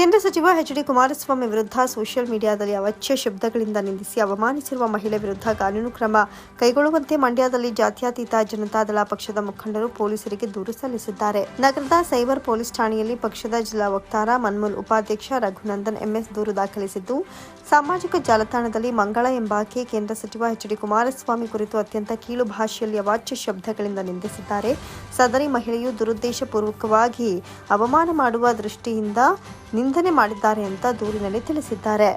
ಕೇಂದ್ರ ಸಚಿವ H D Kumaraswamy ವಿರುದ್ಧ ಸೋಷಿಯಲ್ ಮೀಡಿಯಾದಲ್ಲಿ ಅವಚ್ಯ ಶಬ್ದಗಳಿಂದ ನಿಂದಿಸಿ ಅವಮಾನಿಸಿರುವ ಮಹಿಳೆ ವಿರುದ್ಧ ಕಾನೂನು ಕ್ರಮ ಕೈಗೊಳ್ಳುವಂತೆ ಮಂಡ್ಯದಲ್ಲಿ ಜಾತ್ಯತೀತ ಜನತಾದಳ ಪಕ್ಷದ ಮುಖಂಡರು ಪೊಲೀಸರಿಗೆ ದೂರು ಸಲ್ಲಿಸಿದ್ದಾರೆ. ನಗರದ ಸೈಬರ್ ಪೊಲೀಸ್ ಠಾಣೆಯಲ್ಲಿ ಪಕ್ಷದ ಜಿಲ್ಲಾ ವಕ್ತಾರ ಮನ್ಮೂಲ್ ಉಪಾಧ್ಯಕ್ಷ ರಘುನಂದನ್, ಎಂಎಸ್ ದೂರು ದಾಖಲಿಸಿದ್ದು, ಸಾಮಾಜಿಕ ಜಾಲತಾಣದಲ್ಲಿ ಮಂಗಳ ಎಂಬಾಕೆ ಕೇಂದ್ರ ಸಚಿವ ಎಚ್ ಡಿ ಕುಮಾರಸ್ವಾಮಿ ಕುರಿತು ಅತ್ಯಂತ ಕೀಳು ಭಾಷೆಯಲ್ಲಿ ಅವಾಚ್ಯ ಶಬ್ದಗಳಿಂದ ನಿಂದಿಸಿದ್ದಾರೆ. ಸದರಿ ಮಹಿಳೆಯು ದುರುದ್ದೇಶಪೂರ್ವಕವಾಗಿ ಅವಮಾನ ಮಾಡುವ ದೃಷ್ಟಿಯಿಂದ ನಿಂದನೆ ಮಾಡಿದ್ದಾರೆ ಅಂತ ದೂರಿನಲ್ಲಿ ತಿಳಿಸಿದ್ದಾರೆ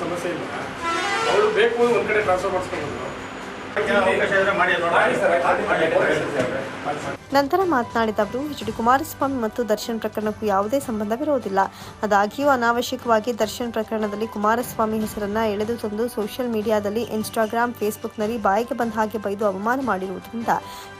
ಸಮಸ್ಯೆ ಇಲ್ಲ ಅವಳು ಬೇಕು ಒಂದ್ ಕಡೆ ಟ್ರಾನ್ಸ್ಫರ್ ಮಾಡಿಸ್ಕೊಂಡು ಮಾಡಿ ನೋಡೋಣ. ಮಾಡಿ ಸರ್, ಮಾಡಿ, ಮಾಡಿ, ಮಾಡಿ ಸರ್. ನಂತರ ಮಾತನಾಡಿದ ಅವರು, ಎಚ್ ಡಿ ಕುಮಾರಸ್ವಾಮಿ ಮತ್ತು ದರ್ಶನ್ ಪ್ರಕರಣಕ್ಕೂ ಯಾವುದೇ ಸಂಬಂಧವಿರುವುದಿಲ್ಲ ಅದಾಗಿಯೂ ಅನಾವಶ್ಯಕವಾಗಿ ದರ್ಶನ್ ಪ್ರಕರಣದಲ್ಲಿ ಕುಮಾರಸ್ವಾಮಿ ಹೆಸರನ್ನ ಎಳೆದು ತಂದು ಸೋಷಿಯಲ್ ಮೀಡಿಯಾದಲ್ಲಿ ಇನ್ಸ್ಟಾಗ್ರಾಮ್, ಫೇಸ್ಬುಕ್ನಲ್ಲಿ ಬಾಯಿಗೆ ಬಂದ ಹಾಗೆ ಬೈದು ಅವಮಾನ ಮಾಡಿರುವುದರಿಂದ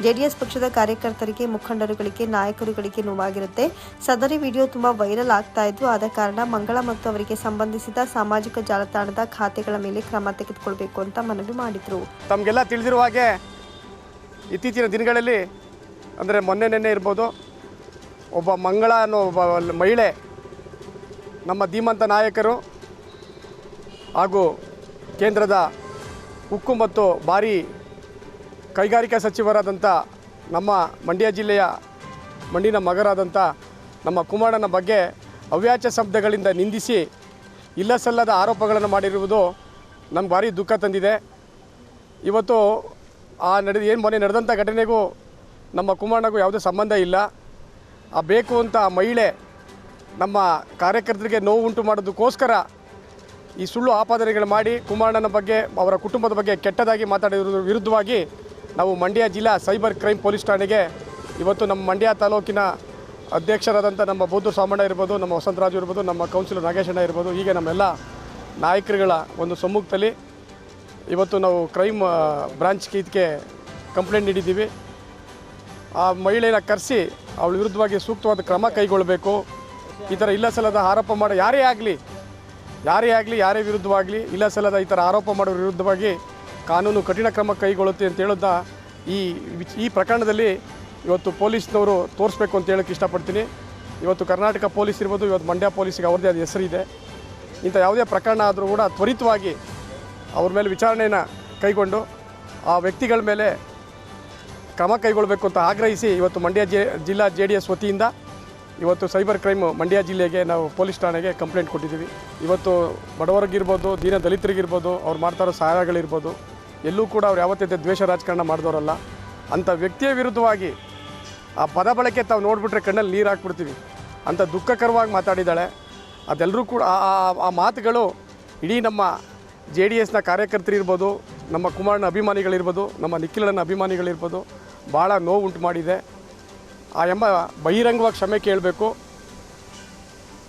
ಜೆಡಿಎಸ್ ಪಕ್ಷದ ಕಾರ್ಯಕರ್ತರಿಗೆ, ಮುಖಂಡರುಗಳಿಗೆ, ನಾಯಕರುಗಳಿಗೆ ನೋವಾಗಿರುತ್ತೆ. ಸದರಿ ವಿಡಿಯೋ ತುಂಬಾ ವೈರಲ್ ಆಗ್ತಾ ಇದ್ದು, ಆದ ಕಾರಣ ಮಂಗಳ ಮತ್ತು ಅವರಿಗೆ ಸಂಬಂಧಿಸಿದ ಸಾಮಾಜಿಕ ಜಾಲತಾಣದ ಖಾತೆಗಳ ಮೇಲೆ ಕ್ರಮ ತೆಗೆದುಕೊಳ್ಬೇಕು ಅಂತ ಮನವಿ ಮಾಡಿದರು. ತಮಗೆಲ್ಲ ತಿಳಿದಿರುವ ಹಾಗೆ ಇತ್ತೀಚಿನ ದಿನಗಳಲ್ಲಿ ಅಂದರೆ ಮೊನ್ನೆ ನೆನ್ನೆ ಇರ್ಬೋದು, ಒಬ್ಬ ಮಂಗಳ ಅನ್ನೋ ಒಬ್ಬ ಮಹಿಳೆ, ನಮ್ಮ ಧೀಮಂತ ನಾಯಕರು ಹಾಗೂ ಕೇಂದ್ರದ ಉಕ್ಕು ಮತ್ತು ಭಾರಿ ಕೈಗಾರಿಕಾ ಸಚಿವರಾದಂಥ ನಮ್ಮ ಮಂಡ್ಯ ಜಿಲ್ಲೆಯ ಮಂಡಿನ ಮಗರಾದಂಥ ನಮ್ಮ ಕುಮಾರನ ಬಗ್ಗೆ ಅವ್ಯಾಚ ಶಬ್ದಗಳಿಂದ ನಿಂದಿಸಿ ಇಲ್ಲ ಸಲ್ಲದ ಆರೋಪಗಳನ್ನು ಮಾಡಿರುವುದು ನಮ್ಗೆ ಭಾರಿ ದುಃಖ ತಂದಿದೆ. ಇವತ್ತು ಆ ನಡೆದ ಏನು ಮೊನ್ನೆ ನಡೆದಂಥ ಘಟನೆಗೂ ನಮ್ಮ ಕುಮಾರಣ್ಣಗೂ ಯಾವುದೇ ಸಂಬಂಧ ಇಲ್ಲ. ಆ ಬೇಕು ಅಂತ ಆ ಮಹಿಳೆ ನಮ್ಮ ಕಾರ್ಯಕರ್ತರಿಗೆ ನೋವು ಉಂಟು ಮಾಡೋದಕ್ಕೋಸ್ಕರ ಈ ಸುಳ್ಳು ಆಪಾದನೆಗಳು ಮಾಡಿ ಕುಮಾರಣ್ಣನ ಬಗ್ಗೆ, ಅವರ ಕುಟುಂಬದ ಬಗ್ಗೆ ಕೆಟ್ಟದಾಗಿ ಮಾತಾಡಿರೋದ್ರ ವಿರುದ್ಧವಾಗಿ ನಾವು ಮಂಡ್ಯ ಜಿಲ್ಲಾ ಸೈಬರ್ ಕ್ರೈಮ್ ಪೊಲೀಸ್ ಠಾಣೆಗೆ ಇವತ್ತು ನಮ್ಮ ಮಂಡ್ಯ ತಾಲೂಕಿನ ಅಧ್ಯಕ್ಷರಾದಂಥ ನಮ್ಮ ಬೌದ್ಧ ಸಾಮಣ್ಣ ಇರ್ಬೋದು, ನಮ್ಮ ವಸಂತರಾಜು ಇರ್ಬೋದು, ನಮ್ಮ ಕೌನ್ಸಿಲರ್ ನಾಗೇಶಣ್ಣ ಇರ್ಬೋದು, ಹೀಗೆ ನಮ್ಮೆಲ್ಲ ನಾಯಕರುಗಳ ಒಂದು ಸಮ್ಮುಖದಲ್ಲಿ ಇವತ್ತು ನಾವು ಕ್ರೈಮ್ ಬ್ರಾಂಚ್ಗೆ ಇದಕ್ಕೆ ಕಂಪ್ಲೇಂಟ್ ನೀಡಿದ್ದೀವಿ. ಆ ಮಹಿಳೆಯನ್ನು ಕರೆಸಿ ಅವಳ ವಿರುದ್ಧವಾಗಿ ಸೂಕ್ತವಾದ ಕ್ರಮ ಕೈಗೊಳ್ಳಬೇಕು. ಈ ಥರ ಇಲ್ಲ ಸಲ್ಲದ ಆರೋಪ ಮಾಡೋ ಯಾರೇ ಆಗಲಿ ಯಾರೇ ಆಗಲಿ, ಯಾರೇ ವಿರುದ್ಧವಾಗಲಿ, ಇಲ್ಲ ಸಲ್ಲದ ಈ ಥರ ಆರೋಪ ಮಾಡೋ ವಿರುದ್ಧವಾಗಿ ಕಾನೂನು ಕಠಿಣ ಕ್ರಮ ಕೈಗೊಳ್ಳುತ್ತೆ ಅಂತ ಹೇಳುತ್ತಾ ಈ ಈ ಪ್ರಕರಣದಲ್ಲಿ ಇವತ್ತು ಪೊಲೀಸ್ನವರು ತೋರಿಸ್ಬೇಕು ಅಂತ ಹೇಳೋಕ್ಕೆ ಇಷ್ಟಪಡ್ತೀನಿ. ಇವತ್ತು ಕರ್ನಾಟಕ ಪೊಲೀಸ್ ಇರ್ಬೋದು, ಇವತ್ತು ಮಂಡ್ಯ ಪೊಲೀಸಿಗೆ ಅವ್ರದ್ದೇ ಆದ ಹೆಸರಿದೆ. ಇಂಥ ಯಾವುದೇ ಪ್ರಕರಣ ಆದರೂ ಕೂಡ ತ್ವರಿತವಾಗಿ ಅವ್ರ ಮೇಲೆ ವಿಚಾರಣೆಯನ್ನು ಕೈಗೊಂಡು ಆ ವ್ಯಕ್ತಿಗಳ ಮೇಲೆ ಕ್ರಮ ಕೈಗೊಳ್ಳಬೇಕು ಅಂತ ಆಗ್ರಹಿಸಿ ಇವತ್ತು ಮಂಡ್ಯ ಜೆ ಜಿಲ್ಲಾ ಜೆ ಡಿ ಎಸ್ ವತಿಯಿಂದ ಇವತ್ತು ಸೈಬರ್ ಕ್ರೈಮ್ ಮಂಡ್ಯ ಜಿಲ್ಲೆಗೆ ನಾವು ಪೊಲೀಸ್ ಠಾಣೆಗೆ ಕಂಪ್ಲೇಂಟ್ ಕೊಟ್ಟಿದ್ದೀವಿ. ಇವತ್ತು ಬಡವರಿಗಿರ್ಬೋದು, ದೀನ ದಲಿತರಿಗಿರ್ಬೋದು, ಅವ್ರು ಮಾಡ್ತಾ ಇರೋ ಸಹಾಯಗಳಿರ್ಬೋದು, ಎಲ್ಲೂ ಕೂಡ ಅವ್ರು ಯಾವತ್ತೈತೆ ದ್ವೇಷ ರಾಜಕಾರಣ ಮಾಡಿದವರಲ್ಲ, ಅಂಥ ವ್ಯಕ್ತಿಯ ವಿರುದ್ಧವಾಗಿ ಆ ಪದ ಬಳಕೆ ತಾವು ನೋಡಿಬಿಟ್ರೆ ಕಣ್ಣಲ್ಲಿ ನೀರು ಹಾಕ್ಬಿಡ್ತೀವಿ. ಅಂಥ ದುಃಖಕರವಾಗಿ ಮಾತಾಡಿದ್ದಾಳೆ. ಅದೆಲ್ಲರೂ ಕೂಡ ಆ ಮಾತುಗಳು ಇಡೀ ನಮ್ಮ ಜೆ ಡಿ ಎಸ್ನ ಕಾರ್ಯಕರ್ತರಿರ್ಬೋದು, ನಮ್ಮ ಕುಮಾರನ ಅಭಿಮಾನಿಗಳಿರ್ಬೋದು, ನಮ್ಮ ನಿಖಿಲನ ಅಭಿಮಾನಿಗಳಿರ್ಬೋದು ಭಾಳ ನೋವು ಉಂಟು ಮಾಡಿದೆ. ಆ ಎಂಬ ಬಹಿರಂಗವಾಗಿ ಕ್ಷಮೆ ಕೇಳಬೇಕು.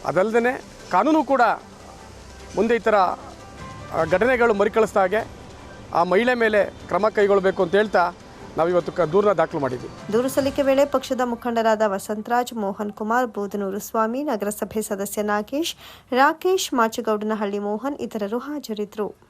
ಅದಲ್ಲದೆ ಕಾನೂನು ಕೂಡ ಮುಂದೆ ಈ ಥರ ಘಟನೆಗಳು ಮರುಕಳಿಸ್ದ ಹಾಗೆ ಆ ಮಹಿಳೆ ಮೇಲೆ ಕ್ರಮ ಕೈಗೊಳ್ಳಬೇಕು ಅಂತ ಹೇಳ್ತಾ ನಾವಿವತ್ತು ಕ ದೂರನ ದಾಖಲು ಮಾಡಿದ್ವಿ. ದೂರು ಸಲ್ಲಿಕೆ ವೇಳೆ ಪಕ್ಷದ ಮುಖಂಡರಾದ ವಸಂತರಾಜ್, ಮೋಹನ್ ಕುಮಾರ್, ಬೂದನೂರು ಸ್ವಾಮಿ, ನಗರಸಭೆ ಸದಸ್ಯ ನಾಗೇಶ್, ರಾಕೇಶ್, ಮಾಚಗೌಡನಹಳ್ಳಿ ಮೋಹನ್ ಇತರರು ಹಾಜರಿದ್ದರು.